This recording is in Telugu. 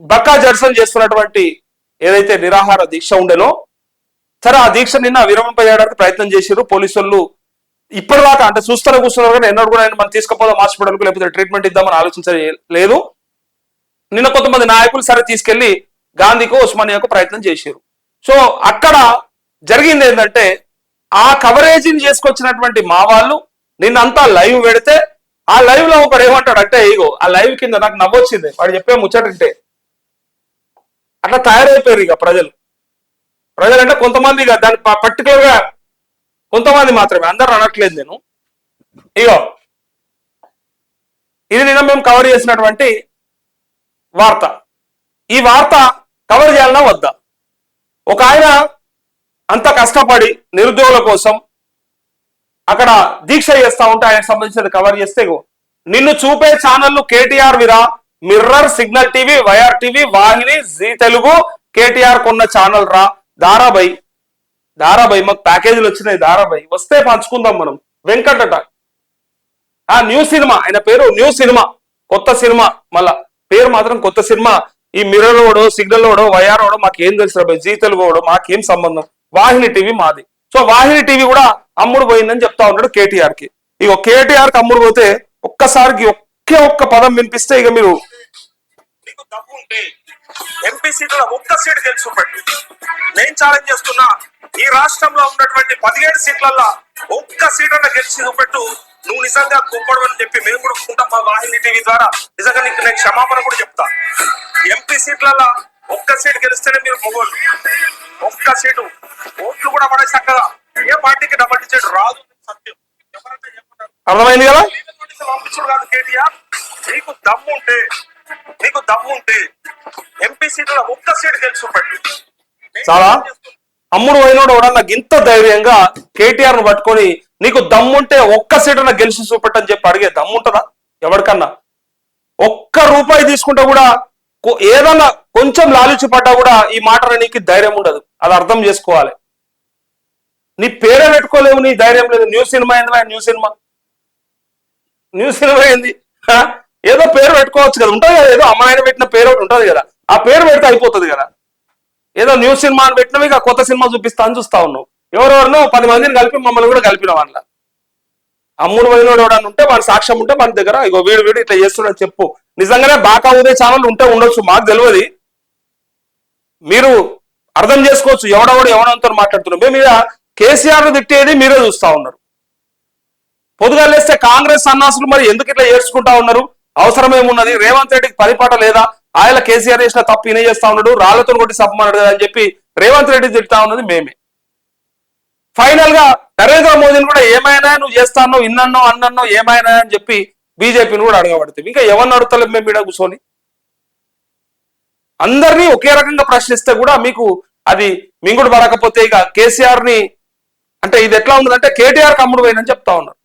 బక్కా జడ్సన్ చేస్తున్నటువంటి ఏదైతే నిరాహార దీక్ష ఉండేనో సరే ఆ దీక్ష నిన్న విరమింపజేయడానికి ప్రయత్నం చేశారు పోలీసులు. ఇప్పటిదాకా అంటే చూస్తూనే కూర్చున్నారు కానీ ఎన్నడూ కూడా ఆయన మనం తీసుకుపోదాం హాస్పిటల్కు లేకపోతే ట్రీట్మెంట్ ఇద్దామని ఆలోచించలేదు నిన్న కొంతమంది నాయకులు సరే తీసుకెళ్ళి గాంధీకు ఉస్మానియాకు ప్రయత్నం చేశారు సో అక్కడ జరిగింది ఏంటంటే ఆ కవరేజీని చేసుకొచ్చినటువంటి మా వాళ్ళు నిన్నంతా లైవ్ పెడితే ఆ లైవ్లో ఒకడు ఏమంటాడు అంటే ఇగో ఆ లైవ్ కింద నాకు నవ్వొచ్చింది. వాడు చెప్పే ముచ్చటంటే అట్లా తయారైపోయారు ఇక ప్రజలు. ప్రజలు అంటే కొంతమంది ఇక దాని పర్టికులర్గా కొంతమంది మాత్రమే. అందరూ అనట్లేదు నేను. ఇగో ఇది నిన్న మేము కవర్ చేసినటువంటి వార్త. ఈ వార్త కవర్ చేయాలన్నా వద్దా? ఒక ఆయన అంత కష్టపడి నిరుద్యోగుల కోసం అక్కడ దీక్ష చేస్తా ఉంటే ఆయనకు సంబంధించిన కవర్ చేస్తే నిన్ను చూపే ఛానళ్ళు KTR విరా mirror signal TV YR TV Vahini Zee Telugu KTR కొన్న ఛానల్ రా. దారాబై దారాబై మాకు ప్యాకేజీలు వచ్చినాయి. దారాబై వస్తే పంచుకుందాం మనం. వెంకటట. ఆ న్యూ సినిమా. ఆయన పేరు న్యూ సినిమా. కొత్త సినిమా. మళ్ళా పేరు మాత్రం కొత్త సినిమా. ఈ మిర్రర్ ఓడో సిగ్నల్ ఓడో వైఆర్ ఓడో మాకేం తెలుసు రాబాయ్ జీ తెలుగు ఓడో మాకేం సంబంధం? వాహిని టీవీ మాది. సో వాహిని టీవీ కూడా అమ్ముడు పోయిందని చెప్తా ఉన్నాడు కేటీఆర్కి ఇక కేటీఆర్కి అమ్ముడు పోతే ఒక్కసారికి ఒకే ఒక్క పదం వినిపిస్తే ఇక మీరు దమ్ము ఉంటే ఎంపీ సీట్ల ఒక్క సీటు గెలుచుకోండి. నేను ఛాలెంజ్ చేస్తున్నా ఈ రాష్ట్రంలో ఉన్నటువంటి పదిహేడు సీట్లల్లో ఒక్క సీట్ అన్న గెలిచి చూపెట్టు నువ్వు నిజంగా గొప్పడు అని చెప్పి మేము కూడా ఒప్పుకుంటాం మా వాహిని టీవీ ద్వారా నిజంగా నీకు నేను క్షమాపణ కూడా చెప్తా. ఎంపీ సీట్లలో ఒక్క సీట్ గెలిస్తేనే మీరు మొగోళ్ళు. ఒక్క సీటు. ఓట్లు కూడా పడే చక్కగా ఏ పార్టీకి డబ్బు ఇచ్చేది రాదు సత్యం. అర్థమైంది కదా? పంపించుడు కాదు కేటీఆర్. నీకు దమ్ము ఉంటే నీకు దమ్ము ఉంటే ఎంపీ సీట్లో ఒక్క సీట్ గెలుచుకోండి. చాలా అమ్ముడు పోయినోడు ఎవడన్నా ఇంత ధైర్యంగా కేటీఆర్ను పట్టుకొని నీకు దమ్ముంటే ఒక్క సీటున గెలిచి చూపెట్టని చెప్పి అడిగే దమ్ముంటదా ఎవరికన్నా? ఒక్క రూపాయి తీసుకుంటే కూడా ఏదన్నా కొంచెం లాలుచి పడ్డా కూడా ఈ మాట నీకు ధైర్యం ఉండదు. అది అర్థం చేసుకోవాలి. నీ పేరే పెట్టుకోలేవు నీ ధైర్యం లేదు. న్యూ సినిమా ఏంది న్యూ సినిమా? న్యూ సినిమా ఏంది? ఏదో పేరు పెట్టుకోవచ్చు కదా. ఉంటుంది కదా ఏదో అమ్మాయిని పెట్టిన పేరు ఒకటి ఉంటుంది కదా. ఆ పేరు పెడితే అయిపోతుంది కదా. ఏదో న్యూ సినిమా అని పెట్టినవి ఇక కొత్త సినిమా చూపిస్తా అని చూస్తా ఉన్నావు. ఎవరెవరినో పది మందిని కలిపి మమ్మల్ని కూడా కలిపిన వాళ్ళ అమ్ముడు పోయినోడు ఎవడన్నా ఉంటే వాడి సాక్ష్యం ఉంటే మన దగ్గర ఇగో వీడు వీడు ఇట్లా చేస్తున్నాడు చెప్పు. నిజంగానే బాకా ఉదయ ఛానల్ ఉంటే ఉండొచ్చు మాకు తెలియదు మీరు అర్థం చేసుకోవచ్చు ఎవడెవడు ఎవడంతో మాట్లాడుతున్నారు మేము మీద కేసీఆర్ తిట్టేది మీరే చూస్తా ఉన్నారు. పొద్దుగా లేస్తే కాంగ్రెస్ సన్నాసులు మరి ఎందుకు ఇట్లా ఏడ్చుకుంటా ఉన్నారు? అవసరమేమున్నది? రేవంత్ రెడ్డికి పరిపాట లేదా? ఆయన కేసీఆర్ చేసిన తప్పు ఈయన చేస్తా ఉన్నాడు. రాళ్ళతో కొట్టి సప్పమన్నాడు కదా అని చెప్పి రేవంత్ రెడ్డి తిడతా ఉన్నది మేమే. ఫైనల్గా నరేంద్ర మోదీని కూడా ఏమైనా నువ్వు చేస్తానో ఇన్నన్నో అన్నన్నో ఏమైనా అని చెప్పి బీజేపీని కూడా అడగబడుతుంది ఇంకా ఎవరిని అడుగుతలేం మేము ఇక్కడ కూర్చొని? అందరినీ ఒకే రకంగా ప్రశ్నిస్తే కూడా మీకు అది మింగుడు పడకపోతే ఇక కేసీఆర్ని అంటే ఇది ఎట్లా ఉందంటే కేటీఆర్ కమ్ముడు పోయిందని చెప్తా ఉన్నారు.